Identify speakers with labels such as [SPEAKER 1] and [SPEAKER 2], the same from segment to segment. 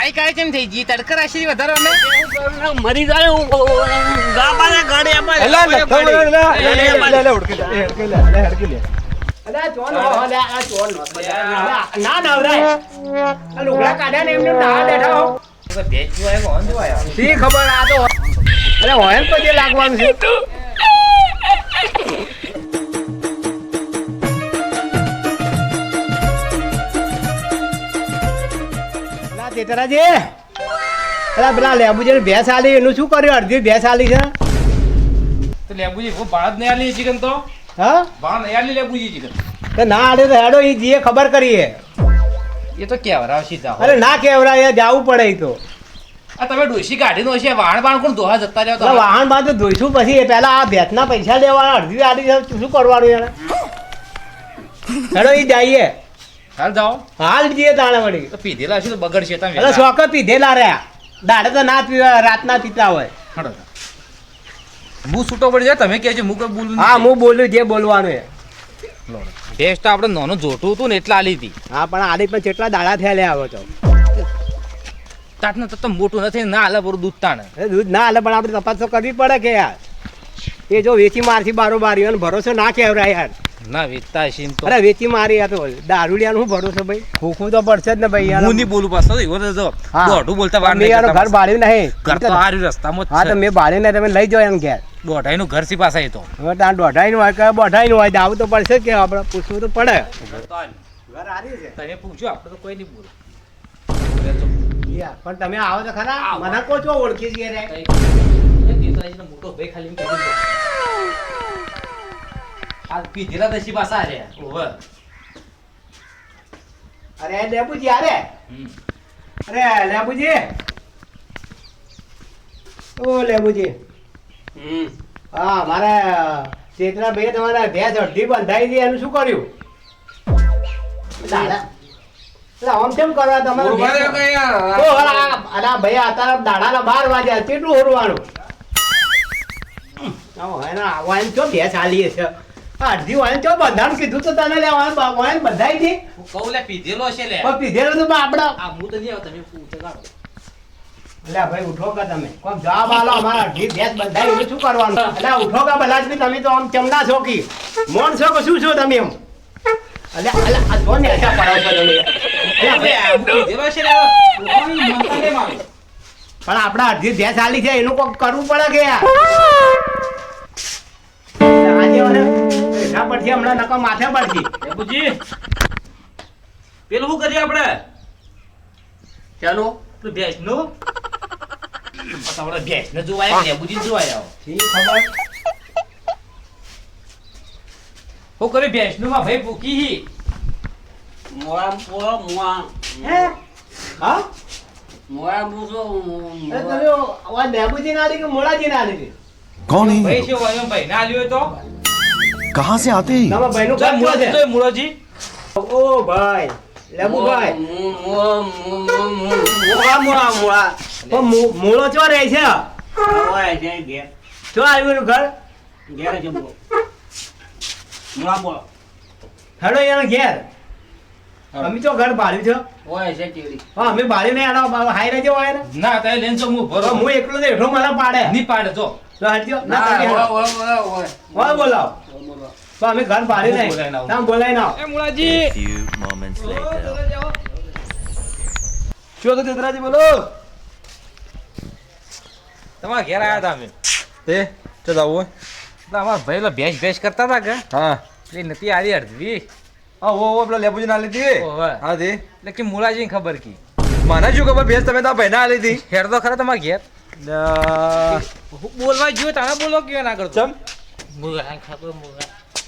[SPEAKER 1] કાળી કાળી કેમ થઈ ગઈ? તડકા રાશિ વધારો ને
[SPEAKER 2] મરી જાય હું ગાબાના ગાડે એમાં
[SPEAKER 3] લે લે લે એલા, લે ઉડકી લે, લે, એલા, લે.
[SPEAKER 4] અલા, હો, લે, આ ના નવરાય. આ લુગડા કાઢ્યા ને એમને ના બેઠા હો.
[SPEAKER 1] ભેજ જોવાય કોણ જોવાય
[SPEAKER 4] શી ખબર આ તો? અરે હોય ને પછી લાગવાનું છે? અલા, તેતરાજી અલા પેલા લેબુજી ભેંસ આલી એનું શું કર્યું? અડધી ભેંસ આલી છે.
[SPEAKER 1] તો લેબુજી હું જ નહીં આલી ચિકન તો?
[SPEAKER 4] હા?
[SPEAKER 1] બાળ નહીં આલી લેબુજી ચિકન?
[SPEAKER 4] તો ના આલે તો હેડો એ જીએ ખબર કરીએ.
[SPEAKER 1] એ તો કેવરાવ સીધા
[SPEAKER 4] અરે ના કેવરા એ જાવું પડે તો.
[SPEAKER 1] આ તમે ડોસી કાઢી નો છે વાહન બાણ કોણ દોહા જતા રહ્યો
[SPEAKER 4] તો વાહનમાં તો ધોઈશું પછી એ પહેલા આ ભેંસના પૈસા લેવાના અડધી આલી શું કરવાનું એને? હેડો એ જઈએ.
[SPEAKER 1] હાલ જાઓ.
[SPEAKER 4] હાલ જઈએ તાણે વળી.
[SPEAKER 1] તો પીધેલા છે તો બગડશે તમે
[SPEAKER 4] એટલે શોખ પીધેલા રહ્યા. દાડે તો ના પીવા રાતના પીતા હોય.
[SPEAKER 1] હડો હું છૂટો પડી જાય તમે કહેજો હું કોઈ બોલું
[SPEAKER 4] હા હું બોલું જે બોલવાનું એ.
[SPEAKER 1] ભેજ તો આપણે નાનું જોટું હતું ને એટલે આલી હતી.
[SPEAKER 4] હા પણ આડી પણ કેટલા દાડા થયા લે આવો છો.
[SPEAKER 1] તાટને તો મોટું નથી ના હાલે પૂરું દૂધ તાણે.
[SPEAKER 4] દૂધ ના હાલે પણ આપણે તપાસ તો કરવી પડે કે યાર. એ જો વેચી મારથી બારોબારી અને ભરોસો ના કહેવરાય યાર.
[SPEAKER 1] ના વેચતા હશે તો.
[SPEAKER 4] અરે વેચી મારી આ તો દારૂડિયા નું ભરું ભરોસો ભાઈ? ખોખું તો પડશે જ ને ભાઈ યાર.
[SPEAKER 1] હું નહીં બોલું પાછો એવો તો જો. દોઢું બોલતા વાર
[SPEAKER 4] મેં
[SPEAKER 1] નહીં
[SPEAKER 4] યાર ઘર બાળ્યું નહીં.
[SPEAKER 1] ઘર તો હારી રસ્તામાં
[SPEAKER 4] હા તો
[SPEAKER 1] મેં
[SPEAKER 4] મેં નહીં તમે લઈ જાઓ એમ ઘેર.
[SPEAKER 1] દોઢાઈનું ઘર સી પાસે તો.
[SPEAKER 4] હવે ત્યાં દોઢાઈનું હોય કે બોઢાઈનું હોય આવું તો પડશે કે આપણે પૂછવું તો પડે. ઘર હારી છે.
[SPEAKER 1] તમે પૂછો આપણે તો કોઈ નહીં બોલો.
[SPEAKER 4] પણ તમે આવો તો ખરા. મને કો છો ઓળખી છીએ રે.
[SPEAKER 1] મોટો ભાઈ ખાલી કહી. આ પીધેલા દસી પાછા રહ્યા ઓવે.
[SPEAKER 4] અરે લેબુજી અરે અરે લેબુજી. ઓ લેબુજી. હા મારે ચેતના ભાઈ તમારા ભેંસ અડધી બંધાઈ ગઈ એનું શું કર્યું? આમ કેમ કરવા તમારે અલા, આ- ભાઈ અત્યારે દાડાના બાર વાગ્યા કેટલું હોરવાનું? એમ ચો ભેંસ આલી છે? અડધી વાયન ચો બંધાણ કીધું તો તને લે વાયન વાયન બંધાઈ
[SPEAKER 1] હું કહું લે પીધેલો છે લે.
[SPEAKER 4] પણ પીધેલું તો આપડા
[SPEAKER 1] આ હું તો નહીં આવું, તમે પૂછો કાઢો.
[SPEAKER 4] અલ્યા ભાઈ ઉઠો કે તમે? કોક જવાબ આલો અમારા અડધી ભેંસ બંધાઈ એનું શું કરવાનું? અલ્યા ઉઠો કે બલાજ તમે તો આમ ચમના છો કી? મોણ છો કે શું છો તમે એમ? અલ્યા અલ્યા આ જો ને અચ્છા પડાવ છો તમે. પણ આપડા અડધી ભેંસ આલી છે એનું કોક કરવું પડે કે આજે પૈસા પડશે હમણાં નકા માથે પડશે
[SPEAKER 1] બાપુજી પેલું શું કરીએ આપણે?
[SPEAKER 2] ચાલો.
[SPEAKER 1] પેલું ભેંસનું? આપણે માં ભાઈ ભૂકી હી.
[SPEAKER 2] મોરા મોરા મોરા
[SPEAKER 4] હે? હા? મોરા બુજો આ લેબુજી ના કે મોળાજી ના
[SPEAKER 5] લે કોણ
[SPEAKER 1] ભાઈ શું ભાઈ ના લ્યો તો?
[SPEAKER 5] कहाँ से आते हैं ये?
[SPEAKER 4] તમારા ભાઈનું
[SPEAKER 1] જો
[SPEAKER 4] કામ શું
[SPEAKER 1] મુળોજી,
[SPEAKER 4] છે
[SPEAKER 1] જો મુળોજી.
[SPEAKER 4] ઓ ભાઈ લેબુભાઈ
[SPEAKER 2] મોળા મોળા મોળા
[SPEAKER 4] પણ મુ- મૂળો ચો રહે છે
[SPEAKER 2] હોય છે ઘેર
[SPEAKER 4] ચો આવ્યું એનું ઘર
[SPEAKER 2] ઘેર છે બોલો મોળા બોલો
[SPEAKER 4] હેડો એનો ઘેર અમે ચો ઘર બાળ્યું છે
[SPEAKER 2] હોય છે ચીડી
[SPEAKER 4] હા અમે બાળી ને એનો બા- હાઈ રહેજો હોય ને
[SPEAKER 1] ના તારે લઈને જો હું ભરો.
[SPEAKER 4] તો હું એકલો તો હેઠો મને પાડે
[SPEAKER 1] નહીં પાડે જો
[SPEAKER 4] તો હટજો ના
[SPEAKER 2] ના
[SPEAKER 4] તમે
[SPEAKER 2] હોય
[SPEAKER 4] હેડો.
[SPEAKER 2] હોય હોય હોય
[SPEAKER 4] હોય બોલાવો
[SPEAKER 2] બોલો
[SPEAKER 4] તો અમે ઘર બાળી નહીં તમે બોલાઈ ના
[SPEAKER 1] એ મુળાજી.
[SPEAKER 5] Few moments later.
[SPEAKER 3] શું હતું ચેતરાજી બોલો?
[SPEAKER 1] તમારા ઘેર આયા હતા અમે.
[SPEAKER 3] તે ચો જાવું હોય?
[SPEAKER 1] અમારા ભાઈ ઓલા ભેંસ ભેંસ કરતા હતા કે?
[SPEAKER 3] હા.
[SPEAKER 1] એટલે નથી આરી અડધી
[SPEAKER 3] હા ઓ ઓ પેલા લેબુજી ના લીધી. હા
[SPEAKER 1] એટલે કે મુળાજીને ખબર કી.
[SPEAKER 3] મને શું ખબર ભેંસ તમે તા ભાઈ ના લીધી
[SPEAKER 1] હેર તો ખરા તમારા ઘેર. બોલવા જ્યો તારા બોલો કેવો ના કરતો.
[SPEAKER 3] ચમ?
[SPEAKER 1] મુળાને ખબર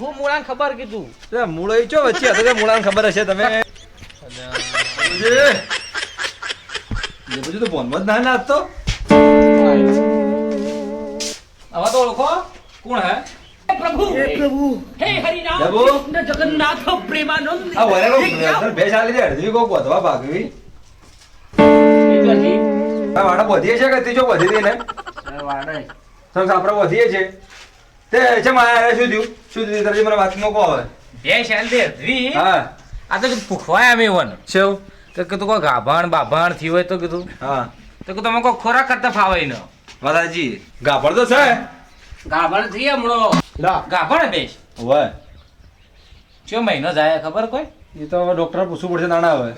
[SPEAKER 1] હું મુળાને ખબર કીધું.
[SPEAKER 3] તે મૂળો ઈ ચો વચ્ચે હતો? તે ખબર હશે તમે? લેબુજી લેબુજી તો બોનમાં જ ના નાચતો
[SPEAKER 1] હવે તો ઓળખો કોણ હે?
[SPEAKER 3] લેબુ
[SPEAKER 2] જગન્નાથ પ્રેમાનંદ.
[SPEAKER 3] આ અડધી ભાગવી. વાડા વધીએ છે કે ત્રીજો વધી હતી ને
[SPEAKER 2] વાડે.
[SPEAKER 3] સંગ આપણે વધીએ છે. તે છે મારે શું થયું? શું થયું? તારી મને વાત મોકો
[SPEAKER 1] ભેંસ હાલ દે અડધી
[SPEAKER 3] હા.
[SPEAKER 1] આ તો ભૂખવાય અમે વન
[SPEAKER 3] શેવ
[SPEAKER 1] તો કીધું કોઈ ગાભાણ બાભાણ થયું હોય તો કીધું.
[SPEAKER 3] હા.
[SPEAKER 1] તો કીધું તમે કોઈ ખોરાક કરતા ફાવે ન
[SPEAKER 3] માતાજી ગાભણ તો છે.
[SPEAKER 2] ગાભણ થઈ હમણો.
[SPEAKER 4] લો.
[SPEAKER 1] ગાભાણ બેસ
[SPEAKER 3] હોય
[SPEAKER 1] ચો મહિનો જાય ખબર કોઈ?
[SPEAKER 3] એ તો હવે ડોક્ટર પૂછવું પડશે નાના હવે.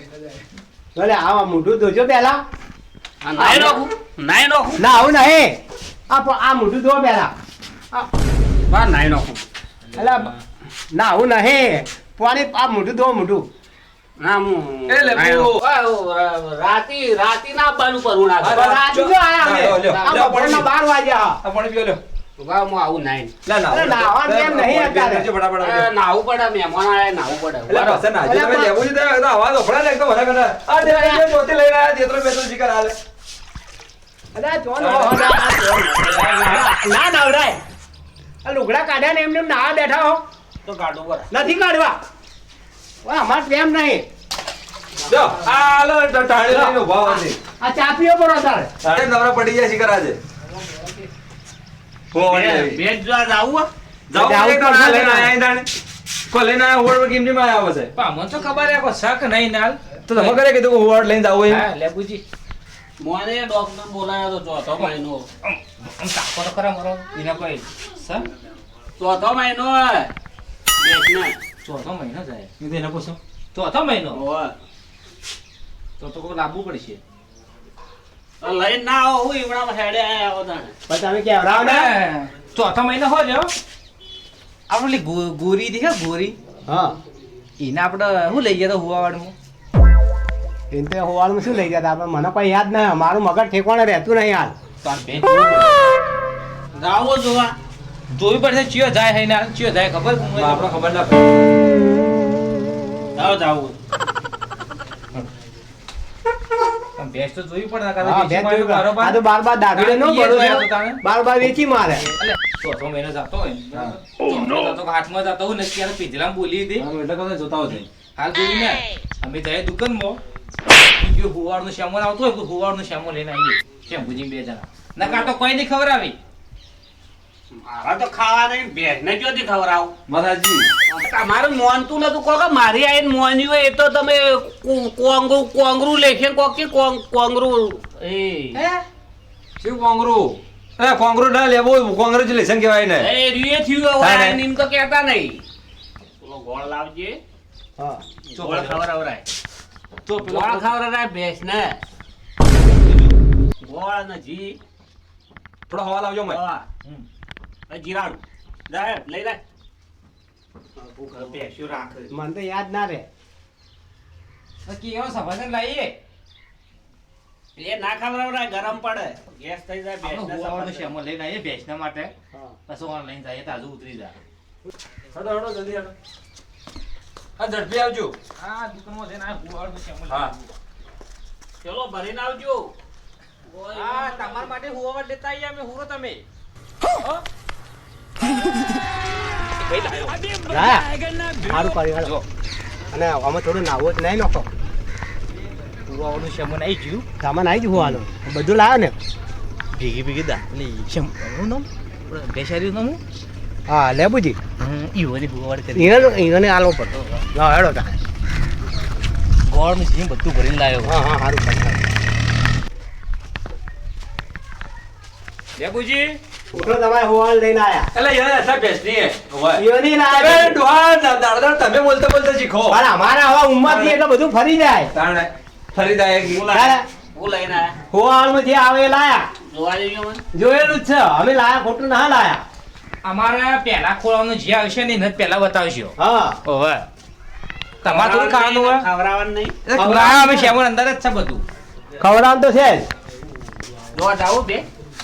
[SPEAKER 4] ભલે આવા મોઢું ધોજો પેલા
[SPEAKER 2] આ નાઈ નાખું. નાઈ નાખું.
[SPEAKER 4] ના આવું નહીં. આ આ મોઢું ધો પેલા
[SPEAKER 2] બા નાઈ નાખું.
[SPEAKER 4] એટલે ના હું નહીં. પાણી આ મોઢું ધો મોઢું.
[SPEAKER 2] ના હું રાતી રાતી ના બાનું
[SPEAKER 4] આયા અમે. બાર વાગ્યા.
[SPEAKER 3] પીઓ લ્યો.
[SPEAKER 2] હું આવું
[SPEAKER 4] નાહવાનું નહીં અત્યારે?
[SPEAKER 2] નાહવું પડે મહેમાન આયા નાહવું પડે.
[SPEAKER 3] એટલે પાસે તમે લેવું છે તો તો ઓફળા આ લઈને હાલે.
[SPEAKER 4] ના નવરાય. આ લુગડા કાઢ્યા ને એમને એમ નાવા બેઠા હો.
[SPEAKER 2] તો કાઢો પર
[SPEAKER 4] નથી કાઢવા. અમાર પ્રેમ નહીં.
[SPEAKER 3] જો આ લો ટાળી લઈને ઊભા હોય
[SPEAKER 4] આ ચા પીવો પડો તારે.
[SPEAKER 3] તારે નવરા પડી ગયા શિકાર આજે.
[SPEAKER 2] બે- બે જ આવું હો?
[SPEAKER 3] જાઓ
[SPEAKER 4] જાવું
[SPEAKER 3] કોને
[SPEAKER 4] પડશે.
[SPEAKER 3] લઈને આયા તાણે કો આયા હોડ કેમ ની માં આયા હશે
[SPEAKER 1] પણ મને તો ખબર હે કોઈ શક નહીં નાલ
[SPEAKER 3] તો તમે કરે કીધું કે હોડ લઈને જાવ
[SPEAKER 1] હા લેબુજી
[SPEAKER 2] મોને ડોક્ટર બોલાયો તો ચોથો મહિનો
[SPEAKER 1] આમ તાકો તો ખરા મારો કોઈ સર
[SPEAKER 2] ચોથો મહિનો
[SPEAKER 1] ચોથો મહિનો જાય
[SPEAKER 3] એ તેને પૂછો.
[SPEAKER 1] ચોથો મહિનો. તો તો કોઈ લાવવું પડશે.
[SPEAKER 2] તો લઈને ના આવો હું ઈવડામાં હેડે આયા આવો તાણે.
[SPEAKER 4] પણ તમે કેવરાવ ને
[SPEAKER 1] ચોથો મહિનો જો આપણે ગોરી દી ગોરી?
[SPEAKER 4] હા.
[SPEAKER 1] એને આપણે શું લઈ ગયા હતા હુવાવાડમાં
[SPEAKER 4] એને તો હોવાનું શું લઈ ગયા હતા મને પણ યાદ ના મારું મગજ ઠેકાણે રહેતું નહીં હાલ.
[SPEAKER 1] તો બેન જોવું.
[SPEAKER 2] જાવો
[SPEAKER 1] પડશે ચિયો જાય હે ના ચિયો જાય ખબર
[SPEAKER 3] આપણે ખબર ના પડે.
[SPEAKER 2] જાઓ જાવું
[SPEAKER 1] તો પડે તો તો.
[SPEAKER 4] આ તો બાર બાર ન
[SPEAKER 1] તો.
[SPEAKER 4] બાર બાર વેચી મારે.
[SPEAKER 1] ચોથો મહિનો જતો હોય. ને, કે હાથમાં જતો હોય ને ત્યારે બોલી હતી.
[SPEAKER 3] એટલે જોતા હોય.
[SPEAKER 1] હાલ ને? અમે જાય દુકાનમાં. બીજું હુવાળનું શ્યામો આવતો હોય કોઈ હુવાળનું શ્યામો લઈને આવીએ. કેમ ભૂજી બે જણા. નકર તો કોઈ નહીં ખબર આવી
[SPEAKER 2] મારા તો ખાવા નહીં ભેંસને ક્યાંથી ખવડાવું.
[SPEAKER 3] માતાજી.
[SPEAKER 2] તમારું મોનતું નતું કહો કે મારી આઈને મોન્યું હોય એ તો તમે કોંગરું કોંગરું લેખે કહો કે કોંગરું. એ.
[SPEAKER 3] શું કોંગરું? એ કોંગરું ના લેવું લેશન કહેવાય ને
[SPEAKER 2] એ રીએ થયું હવે આઈને એમ તો કહેતા નહીં. પેલો ગોળ લાવજે.
[SPEAKER 4] હા
[SPEAKER 2] ગોળ ખવડાવરાય.
[SPEAKER 1] તો
[SPEAKER 2] ગોળ ખવડાવરાય ભેંસને ગોળ ને જી
[SPEAKER 3] થોડો હવા લાવજો મેં
[SPEAKER 2] જીરાડું જાય લઈ લે રાખે
[SPEAKER 4] મને તો યાદ ના રે
[SPEAKER 1] કેવો સફરજન લાવીએ
[SPEAKER 2] એ ના ખવડાવરાય ગરમ પડે ગેસ થઈ જાય ભેંસને
[SPEAKER 1] હુવાળનું
[SPEAKER 2] સફરજન.
[SPEAKER 1] લઈને આવીએ ભેંસના માટે પછી ઓન જઈએ તાજું ઉતરી જાય
[SPEAKER 3] હડો હડો જલ્દી હડો હા ઝડપી આવજો
[SPEAKER 1] આ દુકાનમાં જઈને આ હુવાળનું શ્યામો
[SPEAKER 3] હા.
[SPEAKER 2] ચલો ભરીને આવજો
[SPEAKER 1] હા તમારા માટે હુવાવાડ લેતા આવીએ અમે હુરો તમે?
[SPEAKER 4] સારું કર્યું હાલો. અને આમાં થોડું નાવો જ નહીં નાખો
[SPEAKER 1] હુવાવાડનું શ્યામો આવી ગયું
[SPEAKER 4] સામાન આવી ગયું હાલો બધું લાવ્યો ને
[SPEAKER 1] ભેગી ભેગી દા શ્યામ હું નામ બેસાડ્યું નામ હું
[SPEAKER 4] હા લેબુજી
[SPEAKER 1] ઈવોની હુવાવાડ કરી
[SPEAKER 4] એને એને આલો પડતો લાવ હેડો તા
[SPEAKER 1] ગોળનું જીમ બધું ભરીને લાવ્યો
[SPEAKER 4] હા હા સારું કર્યું
[SPEAKER 1] લેબુજી
[SPEAKER 4] ઉઠો તમારે હોવાળ લઈને આયા.
[SPEAKER 3] એટલે યાર એટલા બેસ્ટ નહીં હે હોય
[SPEAKER 4] ઈયોની ના
[SPEAKER 3] અરે
[SPEAKER 4] આવે.
[SPEAKER 3] ડોહા દાડ દાડ તમે બોલતા બોલતા શીખો.
[SPEAKER 4] પણ અમારે હવે ઉંમરથી એટલે બધું ફરી જાય.
[SPEAKER 3] તાણે. ફરી દાય કી
[SPEAKER 4] તારે
[SPEAKER 2] હું લઈને આયા.
[SPEAKER 4] જે આવે લાયા.
[SPEAKER 2] જોવા જજો
[SPEAKER 4] જોયેલું જ છે. અમે લાયા ખોટું ના લાયા.
[SPEAKER 1] અમારે પહેલા ખોળવાનું જે આવશે ને એને પહેલા બતાવશો
[SPEAKER 4] હા.
[SPEAKER 1] ઓવે તમારે થોડું ખાવાનું હોય?
[SPEAKER 2] ખવડાવવાનું નહીં.
[SPEAKER 1] ખવડાવવા અમે અંદર જ છે બધું.
[SPEAKER 4] ખવડાવવાનું તો છે જ.
[SPEAKER 2] જોવા જાવું બે.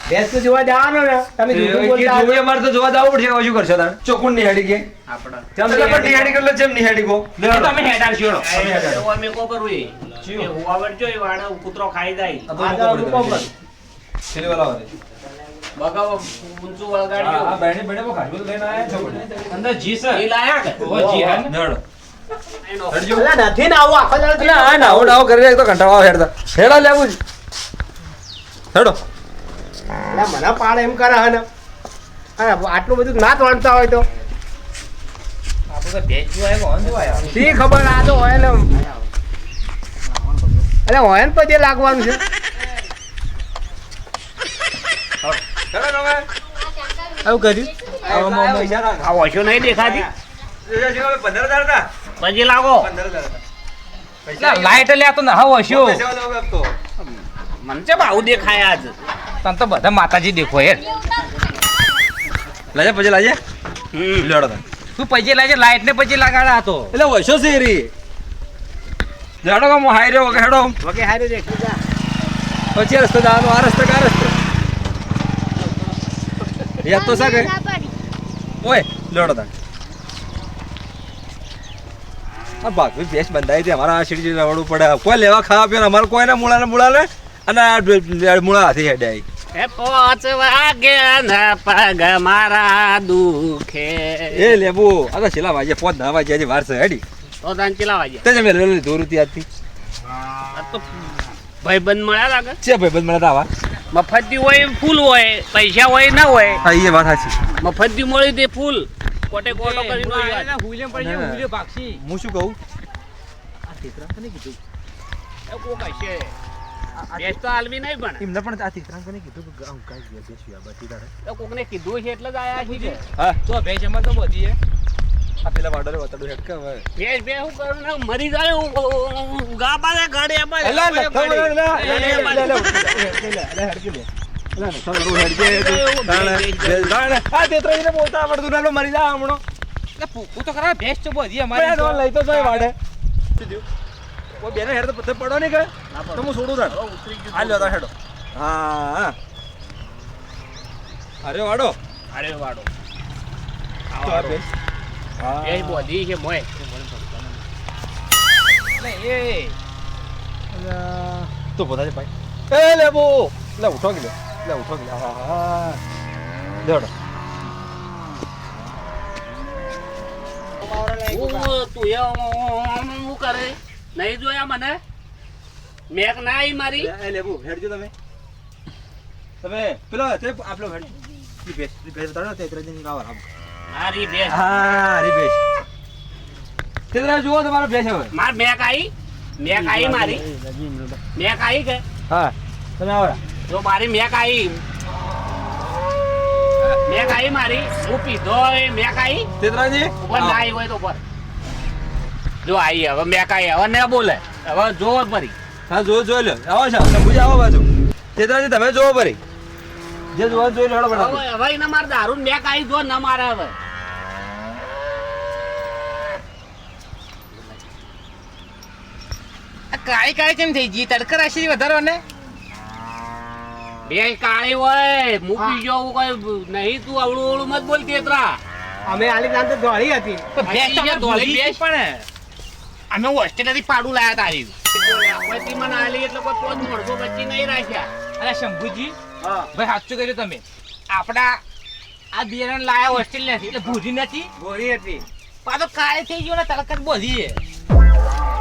[SPEAKER 4] ભેંસ જોવા જવાનું ને. તમે જુઠું બોલતા
[SPEAKER 3] જોઈએ અમારે તો જોવા જવું પડશે. શું કરશો તાણે? ચોખ્ખું નિહાળી કે.
[SPEAKER 2] આપડા
[SPEAKER 3] એટલે પણ નિહાળી કરલો ચેમ નિહાળી કો
[SPEAKER 1] તમે હેડાર છો.
[SPEAKER 2] અમે કો કરવું એ. એ જો એ વાળા કૂતરો ખાઈ જાય.
[SPEAKER 4] આગળ રૂપો પર.
[SPEAKER 3] છેલ્લે વાળા વાળે.
[SPEAKER 2] બગાવ ઊંચું
[SPEAKER 3] હા, હા,
[SPEAKER 2] વળગાડ્યો
[SPEAKER 3] બેને બેને બહુ લઈને આયા છો
[SPEAKER 1] અંદર જી
[SPEAKER 2] એ લાયા કે?
[SPEAKER 1] ઓવે જી હા.
[SPEAKER 3] નડ.
[SPEAKER 4] અલા, નથી ને આવું આખો દાડો
[SPEAKER 3] એટલે આ નાવો નાવો કરી રહ્યા તો કંટાળો હેડતા. હેડા લેવું હેડો.
[SPEAKER 4] અલા, મને પાડે એમ કરે હે ને. અરે આટલું બધું ના વણતા હોય તો. શી ખબર આ તો હોય ને અરે હોય ને પછી લાગવાનું છે. આવું કર્યું?
[SPEAKER 3] આ
[SPEAKER 2] ઓછો નહીં દેખાતી?
[SPEAKER 3] પંદર હજાર હતા
[SPEAKER 2] પછી લાગો.
[SPEAKER 3] પંદર હજાર હતા
[SPEAKER 1] એટલે લાઈટ લે તો ના હસ્યો
[SPEAKER 3] પૈસા
[SPEAKER 2] મને છે આવું દેખાય આજ?
[SPEAKER 1] તને તો બધા માતાજી દેખો યાર
[SPEAKER 3] લાજે પછી લાજે?
[SPEAKER 2] હમ.
[SPEAKER 3] લેડો તમે
[SPEAKER 1] તું પછી લાજે લાઈટ ને પછી લગાડા હતો
[SPEAKER 3] એટલે વૈશો છે રી લેડો કામ હાર્યો વગે કે હેડો.
[SPEAKER 4] વગે હાર્યો દેખી જા.
[SPEAKER 3] પછી રસ્તો જવાનો આ રસ્તો કા રસ્તો? યાદ તો સાગે ઓય લેડો તમે આ ભાગવી બેસ બંધાઈ હતી અમારા આ સીડી રવડવું પડે. કોઈ લેવા ખાવા પીવા અમારે કોઈને મૂળાને મૂળાને અને મૂળા હાથી
[SPEAKER 2] ના પગ મારા દુખે.
[SPEAKER 3] એ લેબુ આ તો છેલ્લા વાજે પોત ના વાજે હજી વાર છે હેડી.
[SPEAKER 2] તો તને ચેલા વાગે
[SPEAKER 3] તે જ મેં લઈ લીધું
[SPEAKER 2] તો ભાઈબંધ મળ્યા લાગે
[SPEAKER 3] છે ભાઈ બંધ મને આવા.
[SPEAKER 2] મફતી હોય ફૂલ હોય પૈસા હોય ના હોય.
[SPEAKER 3] હા એ વાત સાચી.
[SPEAKER 2] મફતી મળી તે ફૂલ. કોટે કોટો કરી નો યાદ.
[SPEAKER 1] હુલે પડી હુલે ભાગશી.
[SPEAKER 3] હું શું કહું?
[SPEAKER 2] એ કઈ હશે. ભેંસ તો આલવી નહીં પણ.
[SPEAKER 3] એમને પણ આ તીતરા કોને કીધું કે ગામ કાઈ ગયા બેસ્યું આ બધી તારે
[SPEAKER 2] એ કોકને કીધું છે એટલે જ આયા છીએ
[SPEAKER 3] હા.
[SPEAKER 1] તો ભેંસ એમાં તો બધી હે.
[SPEAKER 3] આ પેલા વાડરે વતાડું હેડકા હવે.
[SPEAKER 2] ભેંસ ભેંસ હું કરું ને મરી જાય હું ગા ગાડી.
[SPEAKER 3] એલા લે. લે. લે લે હેડકી લે બોલતા આવડતું ના મરી હમણો.
[SPEAKER 1] પૂછું તો ખરા ભેંસ તો બધી
[SPEAKER 3] મારે
[SPEAKER 1] અમારી
[SPEAKER 3] લઈ તો વાડે કોઈ બેને હેડ તો પથ્થર પડો નહીં કે તો હું છોડું તાર. આ લ્યો હેડો હા અરે વાડો
[SPEAKER 2] અરે વાડો ભેંસ બોધી છે મોય
[SPEAKER 1] એ
[SPEAKER 3] તો બધા છે ભાઈ એ લે બો લે ઉઠો કે લે લે ઉઠો કે હા હા હા
[SPEAKER 2] તું એ કરે નહીં જોયા મને? મેક ના આવી મારી.
[SPEAKER 3] એ લેબુ હેડજો તમે. તમે પેલો તે આપલો હેડ. ઈ બેસ ઈ બેસ તારો તે ત્રણ દિન આવ આમ
[SPEAKER 2] મારી ભેંસ.
[SPEAKER 3] હા રી બેસ તે જુઓ તમારો બેસ હવે.
[SPEAKER 2] માર મેક આવી મેક આવી મારી. મેક આવી કે?
[SPEAKER 3] હા તમે આવરા
[SPEAKER 2] જો મારી મેક આવી મેક આવી મારી. હું પીધો મેક આવી
[SPEAKER 3] તે ત્રણ જી?
[SPEAKER 2] ઉપર ના આવી હોય તો ઉપર. જો આઈ હવે મેક આવી હવે ને બોલે. હવે જોવો ફરી.
[SPEAKER 3] હા જો જો લ્યો. આવો છે. શંભુજી આવો બાજુ તે ત્રણ તમે જોવો પરી જે જોવા જોઈ લો
[SPEAKER 2] હવે હવે ના મારે દારૂ મેક આવી જો ના મારે હવે.
[SPEAKER 1] આ કાળી કાળી કેમ થઈ ગઈ? તડકર રાશી વધારો ને?
[SPEAKER 2] બે કાળી હોય મૂકી જો કોઈ નહીં તું અવળું અવળું મત બોલ કેતરા
[SPEAKER 4] અમે આલી તો દોડી હતી.
[SPEAKER 1] ભેંસ પણ. અમે હોસ્ટેલથી પાડું લાયા તારી
[SPEAKER 2] પછી મને આલી એટલે કોઈ પોત નહીં રાખ્યા.
[SPEAKER 1] અરે શંભુજી ભાઈ સાચું કર્યું તમે. આપડા આ બિયારણ લાયા હોસ્ટેલ નથી એટલે ભૂરી નથી?
[SPEAKER 4] ગોળી હતી.
[SPEAKER 1] પાછો કાળે થઈ ગયો ને તરત જ બધી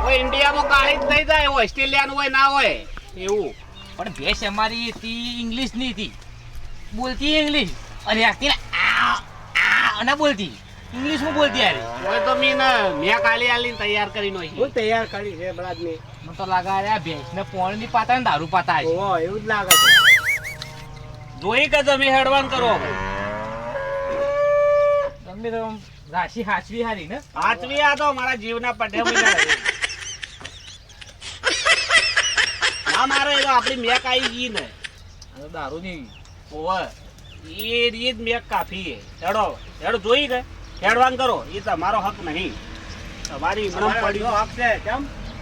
[SPEAKER 2] કોઈ ઇન્ડિયામાં કાળી જ થઈ જાય ઓસ્ટ્રેલિયાનું હોય ના હોય. એવું.
[SPEAKER 1] પણ ભેસ અમારી હતી ઇંગ્લિશની હતી. બોલતી ઇંગ્લિશ. અને આખી આ આ અને બોલતી. ઇંગ્લિશમાં બોલતી યાર
[SPEAKER 2] ઓય તો મીન મેં કાલી આલી તૈયાર કરી નો
[SPEAKER 4] હું તૈયાર કરી છે બળાદની
[SPEAKER 1] મને તો લાગે આ ભેંસ ને પોણની પાતા ને દારૂ પાતા હશે.
[SPEAKER 4] ઓ એવું જ લાગે છે.
[SPEAKER 2] જોઈ કે તમે હેડવાન કરો.
[SPEAKER 1] તમે તો રાશિ હાચવી હારી ને?
[SPEAKER 2] હાચવી આ તો મારા જીવના પઢે ના મારે એ તો આપણી મેક આવી ગઈ ને.
[SPEAKER 1] દારૂ ની
[SPEAKER 2] ઓવર એ રીત મેક કાફી છે. હેડો હેડો જોઈ કે? હેડવાન કરો એ તમારો હક નહીં. તમારી ઈમણમ પડ્યું
[SPEAKER 4] હક છે કેમ?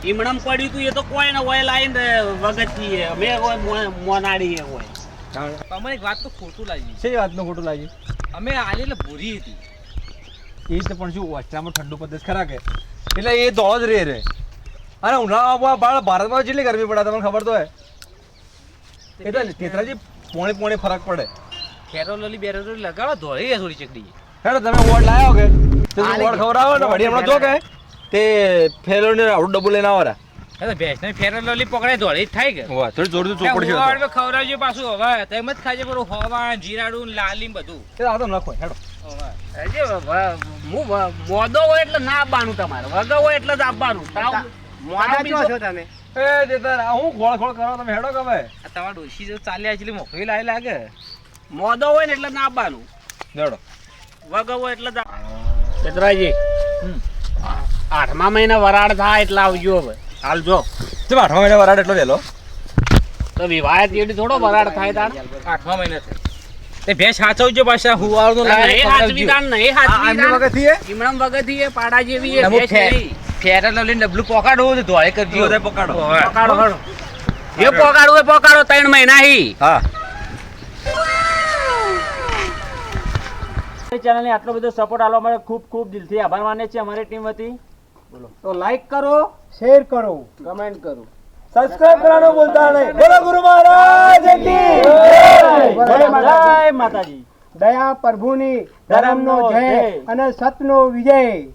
[SPEAKER 2] ઈમણમ પડ્યું તું એ તો કોઈ ને હોય લાઈન વગતથી છે અમે હોય મોનાડી એ હોય.
[SPEAKER 1] તમારી એક વાત તો ખોટું લાગી.
[SPEAKER 3] છે વાતનું ખોટું લાગ્યું?
[SPEAKER 1] અમે આલી એટલે ભૂરી હતી.
[SPEAKER 3] એ તો પણ શું ઓસ્ટ્રેલિયામાં ઠંડુ પ્રદેશ ખરા કે? એટલે એ દોડો જ રહે રે. અને ઉનાળામાં બાળ ભારતમાં જેટલી ગરમી પડે તમને ખબર તો હે એટલે તેતરાજી પોણે પોણે ફરક પડે.
[SPEAKER 1] ખેરોલોલી બેરોલી લગાડો ધોળી થોડી ચકડી.
[SPEAKER 3] હેડો તમે વોર્ડ લાવ્યો કે? તે વોર્ડ ખવડાવો ને વળી હમણાં જો કે તે ફેલોને આવડું ડબ્બુ લઈને આવો રા
[SPEAKER 1] ભેંસ ને ફેરોલોલી પકડે દોડી થાય કે.
[SPEAKER 3] વાહ થોડી જોર જોર
[SPEAKER 1] ચોપડી માં ખવડાવજો પાછું હવે તેમ જ ખાજે પર હોવા જીરાડું લાલી બધું.
[SPEAKER 3] કે આ તો નખો હેડો.
[SPEAKER 2] હજી હું મોદો હોય એટલે ના આપવાનું તમારે વગર હોય એટલે જ આપવાનું. તાવ
[SPEAKER 4] છો તમે.
[SPEAKER 3] એ દેતા હું ખોળ ખોળ કરો તમે હેડો કે ભાઈ
[SPEAKER 1] આ તમારા ડોશી જો ચાલ્યા છે એટલે મોકલી લાવી લાગે.
[SPEAKER 2] મોદો હોય ને એટલે ના આપવાનું.
[SPEAKER 3] હેડો.
[SPEAKER 2] હોય એટલે ચતરાજી આઠમા મહિના વરાળ થાય એટલે આવજો હવે. હાલ જો.
[SPEAKER 3] આઠમા મહિના વરાળ એટલો વહેલો?
[SPEAKER 2] તો વિવાહ જેડી થોડો વરાળ થાય તાર.
[SPEAKER 1] આઠમા મહિના તે ભેંસ સાચવજો પાછા હુવાળનું લાગે
[SPEAKER 2] હાચવી હાચવી.
[SPEAKER 3] એ
[SPEAKER 2] ઈમણમ વગરથી એ પાડા જેવી એ ભેંસ નહીં.
[SPEAKER 1] ફેરા લઈને ડબલું પોકાડવું તો ધોળે કરજો.
[SPEAKER 3] બધે પકાડો.
[SPEAKER 2] એ પોકાડવું એ પોકાડો ત્રણ મહિના હી.
[SPEAKER 3] હા.
[SPEAKER 6] ચેનલને આટલો બધો સપોર્ટ આલવા માટે ખૂબ ખૂબ દિલથી આભાર માને છે અમારી ટીમ વતી
[SPEAKER 4] તો લાઈક કરો શેર કરો કમેન્ટ કરો.
[SPEAKER 3] સબસ્ક્રાઇબ કરવાનું ભૂલતા નહીં. બોલો ગુરુ મહારાજ
[SPEAKER 6] જય માતાજી.
[SPEAKER 4] દયા પ્રભુની ધર્મનો જય. અને સતનો વિજય.